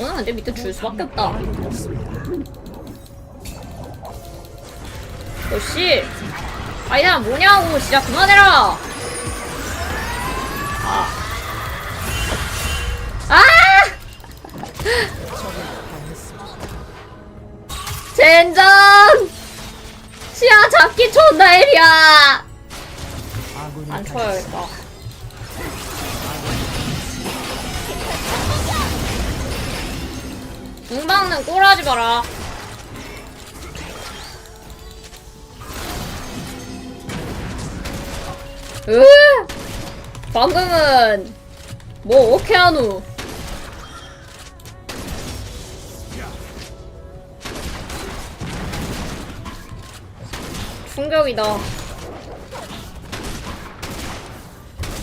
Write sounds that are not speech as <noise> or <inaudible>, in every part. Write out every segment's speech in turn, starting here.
이거는 근데 밑에 줄 수밖에 없다. 너씨 아니야 뭐냐고 진짜 그만해라. 아. 아! 젠장! 시야 잡기 존나 일이야! 안 쳐야겠다. 공방는 꼴하지 마라. 으! 방금은 뭐 오케아누 충격이다.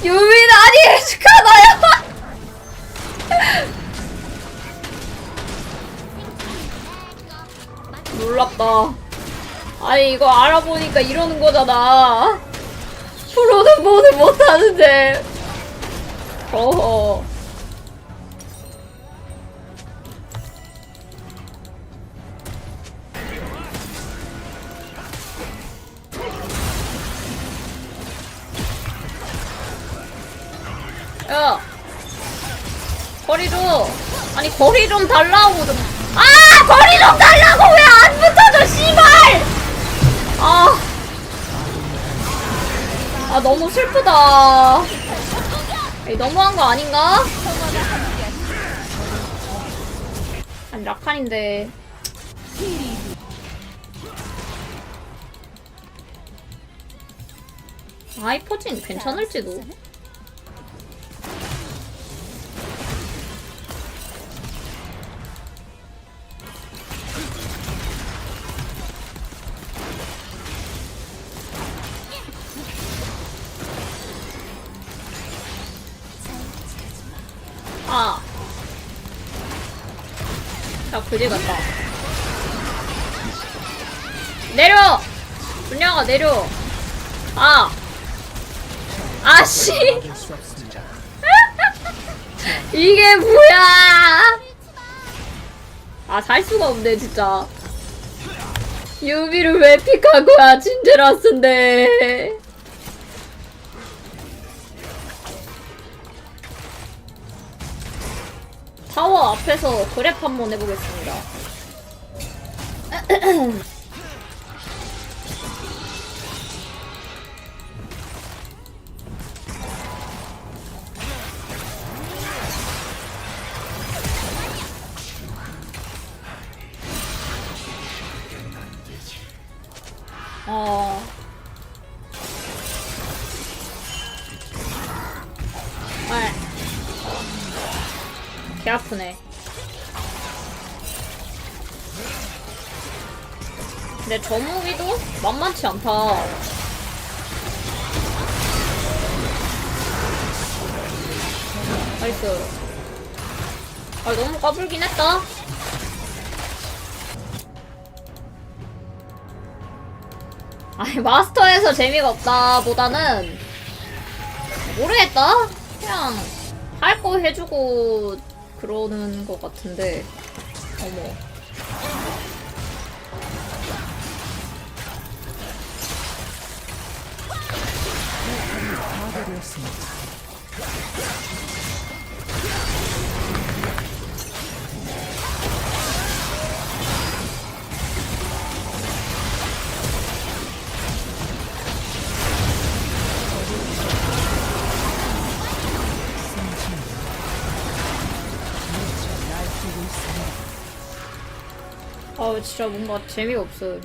유민 아니 <laughs> 축하나요? 놀랍다. 아니 이거 알아보니까 이러는 거잖아. 프로는 뭐는 못하는데. 어허. 야. 거리 줘. 아니 거리 좀 달라고 좀. 아 거리 좀 달라고 왜 안 붙어져 씨발. 아. 아 너무 슬프다. 에이, 너무한 거 아닌가? 아니 라칸인데. 하이퍼진 괜찮을지도. 그지 같다. 내려! 분야가 내려. 아. 아씨. <laughs> 이게 뭐야? 아, 살 수가 없네, 진짜. 유비를 왜 픽한 거야, 진제라스인데. 타워 앞에서 그랩 한번 해보겠습니다. <clears throat> <clears throat> 개 아프네. 근데 저 무기도 만만치 않다. 나이스. 아, 너무 까불긴 했다. 아니, 마스터에서 재미가 없다 보다는 모르겠다. 그냥 할 거 해주고 그러는 것 같은데. 어머. 아 진짜 뭔가 재미가 없어.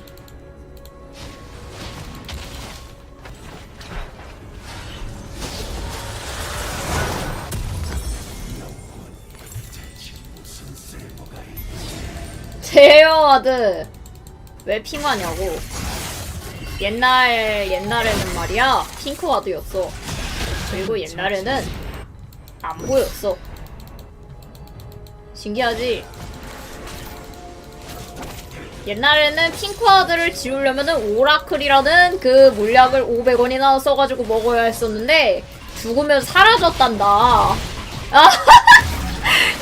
제어와드 왜 핑하냐고. 옛날 옛날에는 말이야 핑크와드였어. 그리고 옛날에는 안 보였어. 신기하지? 옛날에는 핑크와드를 지우려면은 오라클이라는 그 물약을 500원이나 써가지고 먹어야 했었는데 죽으면 사라졌단다. 아, <laughs>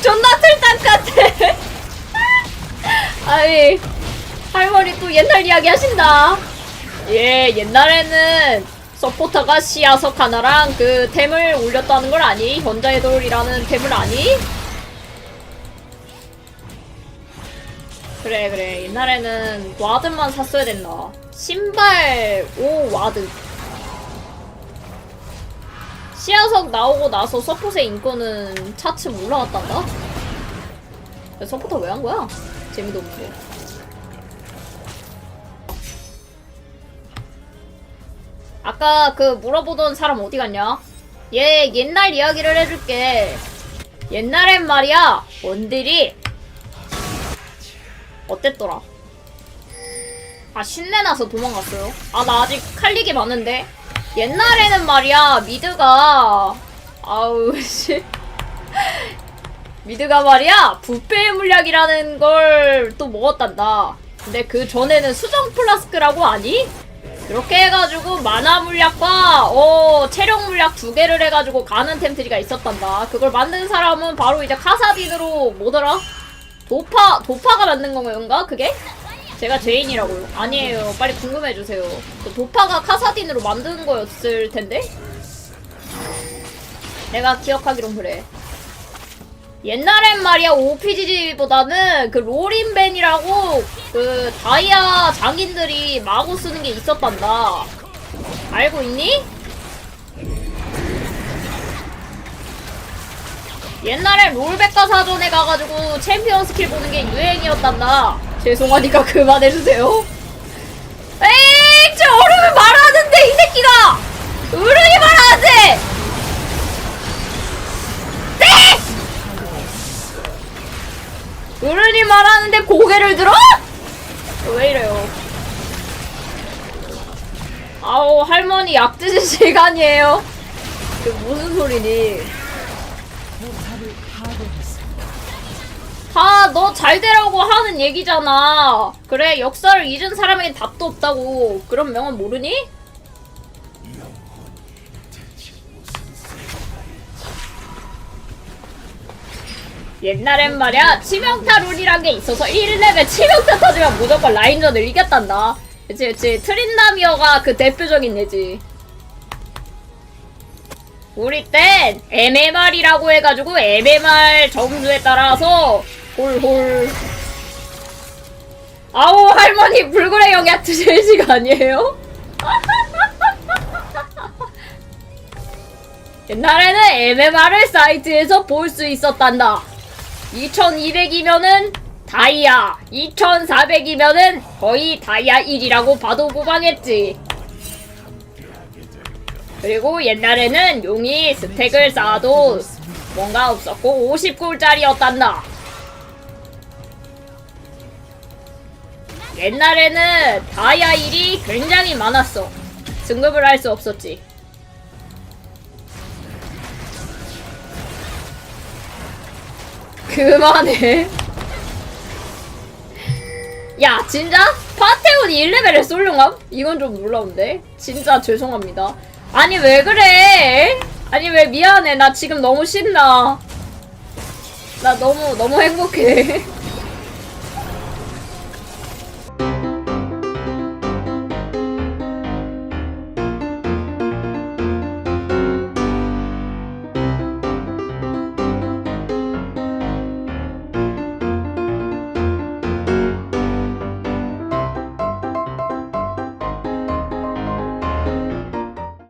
존나 틀딱 같아. <laughs> 아니, 할머니 또 옛날 이야기 하신다. 예, 옛날에는 서포터가 시야석 하나랑 그 템을 올렸다는 걸 아니? 현자의 돌이라는 템을 아니? 그래, 그래. 옛날에는 와드만 샀어야 된다. 신발 5 와드. 시야석 나오고 나서 서폿의 인권은 차츰 올라갔단다? 서포터 왜 한 거야? 재미도 없고. 아까 그 물어보던 사람 어디 갔냐? 얘 옛날 이야기를 해줄게. 옛날엔 말이야, 원딜이 어땠더라? 아, 신내나서 도망갔어요. 아, 나 아직 칼 일이 많은데. 옛날에는 말이야, 미드가, 아우, <laughs> 씨. 미드가 말이야, 부패의 물약이라는 걸 또 먹었단다. 근데 그 전에는 수정 플라스크라고 아니? 그렇게 해가지고 만화 물약과 어 체력 물약 두 개를 해가지고 가는 템트리가 있었단다. 그걸 만든 사람은 바로 이제 카사딘으로 뭐더라? 도파 도파가 만든 건가 그게? 제가 죄인이라고요. 아니에요. 빨리 궁금해 주세요. 그 도파가 카사딘으로 만든 거였을 텐데. 내가 기억하기론 그래. 옛날엔 말이야 OPG보다는 그 롤인벤이라고 그 다이아 장인들이 마구 쓰는 게 있었단다. 알고 있니? 옛날에 롤백과 사전에 가가지고 챔피언 스킬 보는 게 유행이었단다. 죄송하니까 그만해주세요. 에이, 저 어른이 말하는데 이 새끼가 어른이 말하는데. 네! 어른이 말하는데 고개를 들어? 왜 이래요? 아우 할머니 약 드실 <laughs> 시간이에요. 그 무슨 소리니? 다 너 잘 되라고 하는 얘기잖아. 그래 역사를 잊은 사람에겐 답도 없다고. 그런 명언 모르니? 옛날엔 말이야 치명타 룰이란 게 있어서 1렙에 치명타 터지면 무조건 라인전을 이겼단다 그치 그치 트린다미어가 그 대표적인 예지 우리 땐 MMR이라고 해가지고 MMR 점수에 따라서 홀홀 아우 할머니 불굴의 영약 드실 <laughs> 시간이에요? <laughs> 옛날에는 MMR을 사이트에서 볼 수 있었단다 2200이면은 다이아, 2400이면은 거의 다이아 1이라고 봐도 무방했지. 그리고 옛날에는 용이 스택을 쌓아도 뭔가 없었고 50골짜리였단다. 옛날에는 다이아 1이 굉장히 많았어. 등급을 할 수 없었지. 그만해. <laughs> 야, 진짜? 파테온이 1레벨에 쏠룡함? 이건 좀 놀라운데? 진짜 죄송합니다. 아니, 왜 그래? 아니, 왜 미안해. 나 지금 너무 신나. 나 너무, 너무 행복해. <laughs>